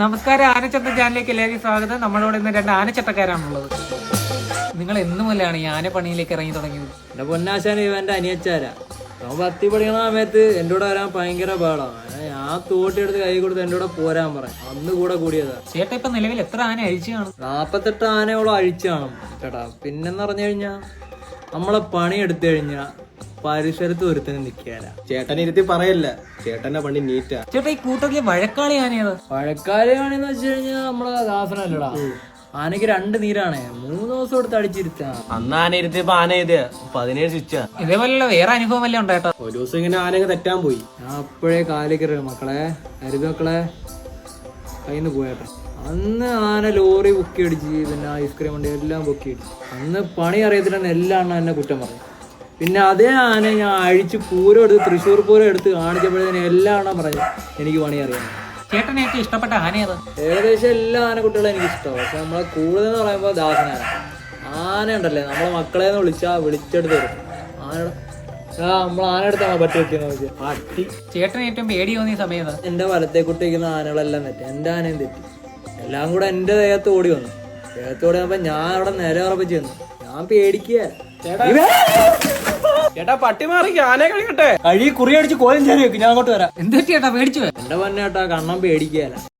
നമസ്കാരം ആനച്ചന്ത ചാനലിലേക്ക് എല്ലാവരും സ്വാഗതം. നമ്മളോട് ഇന്ന് രണ്ട് ആനച്ചട്ടക്കാരാണുള്ളത് നിങ്ങൾ എന്നു മുതലാണ് ഈ ആനപ്പണിയിലേക്ക് ഇറങ്ങി തുടങ്ങിയത്? എന്റെ പൊന്നാശാന ഇവന്റെ അനിയച്ചാരാ. അവൻ പത്തി പഠിക്കണ സമയത്ത് എന്റെ കൂടെ വരാൻ ഭയങ്കര പാടാണ് ഞാൻ തോട്ടിയെടുത്ത് കൈ കൊടുത്ത് എന്റെ കൂടെ പോരാൻ പറയാം. അന്ന് കൂടെ കൂടിയതാ. ചേട്ടാ ഇപ്പൊ നിലവിൽ എത്ര ആന അഴിച്ചാണ് കാണും? നാപ്പത്തെട്ട് ആനയോളം അഴിച്ചു കാണും. ചേട്ടാ പിന്നെന്ന് പറഞ്ഞു കഴിഞ്ഞാ നമ്മളെ പണി എടുത്തു കഴിഞ്ഞാ പരിസരത്ത് ഒരുത്തനും നിക്കാല ചേട്ടനെ ഇരുത്തി പറയല്ല. ചേട്ടന്റെ പണി നീറ്റാ. ചേട്ടാ ഈ കൂട്ടത്തിൽ വഴക്കാളി ആനയത് മഴക്കാലമാണെന്ന് വെച്ച് കഴിഞ്ഞാൽ നമ്മളെ ദാസനല്ലടാ. ആനയ്ക്ക് രണ്ട് നീരാണ്. മൂന്ന് ദിവസം എടുത്ത് അടിച്ചിരുത്താ. അന്ന് ആന ഇരുത്തിയപ്പോ ആന ഇത് പതിനേഴ് സ്വിച്ചാ ഇതേപോലെ വേറെ അനുഭവം അല്ലേ ഉണ്ടായിട്ടോ? ഒരു ദിവസം ഇങ്ങനെ ആനയൊക്കെ തെറ്റാൻ പോയി. ഞാൻ അപ്പോഴേ കാലിക്കറി മക്കളെ അരുത് മക്കളെ. കയ്യിന്ന് പോയാട്ടെ അന്ന് ആന ലോറി ബുക്കി അടിച്ച് പിന്നെ ഐസ്ക്രീം വണ്ടി എല്ലാം ബുക്കി അടിച്ച്. അന്ന് പണി അറിയത്തില്ലെന്ന് എല്ലാം എന്നെ കുറ്റം പറഞ്ഞു പിന്നെ അതേ ആന ഞാൻ അഴിച്ച് പൂരം എടുത്ത് തൃശ്ശൂർ പൂരം എടുത്ത് കാണിച്ചപ്പോഴത്തേന് എല്ലാം ആണോ പറഞ്ഞു എനിക്ക് പണി അറിയാം. ചേട്ടൻ ഏറ്റവും ഇഷ്ടപ്പെട്ട ആനയത് ഏകദേശം എല്ലാ ആനക്കുട്ടികളും എനിക്ക് ഇഷ്ടമാണ്. പക്ഷെ നമ്മളെ കൂടുതൽ എന്ന് പറയുമ്പോൾ ദാസനാണ്. ആന ഉണ്ടല്ലേ നമ്മളെ മക്കളെ എന്ന് വിളിച്ചാ വിളിച്ചെടുത്ത് വരും ആനയുടെ ആ നമ്മൾ ആന എടുത്താണോ പറ്റി വെക്കുന്ന പട്ടി. ചേട്ടന് ഏറ്റവും പേടി തോന്നിയ സമയത്ത് എന്റെ വലത്തെ കുട്ടിക്കുന്ന ആനകളെല്ലാം തെറ്റി. എന്റെ ആനയും തെറ്റി. എല്ലാം കൂടെ എന്റെ ദേഹത്ത് ഓടി വന്നു. ദേഹത്ത് ഓടി വന്നപ്പോ ഞാൻ അവിടെ നേരെ ഉറപ്പിച്ച് വന്നു ഞാൻ പേടിക്കുക. ചേട്ടാ പട്ടി മാറി ആനെ കഴിക്കട്ടെ കഴി കുറി അടിച്ച് കോലം ചേരി വെക്കും ഞാൻ അങ്ങോട്ട് വരാം. എന്താ ചേട്ടാ പേടിച്ചു? എന്റെ പൊന്നേട്ടാ കണ്ണം പേടിക്കുകയല്ല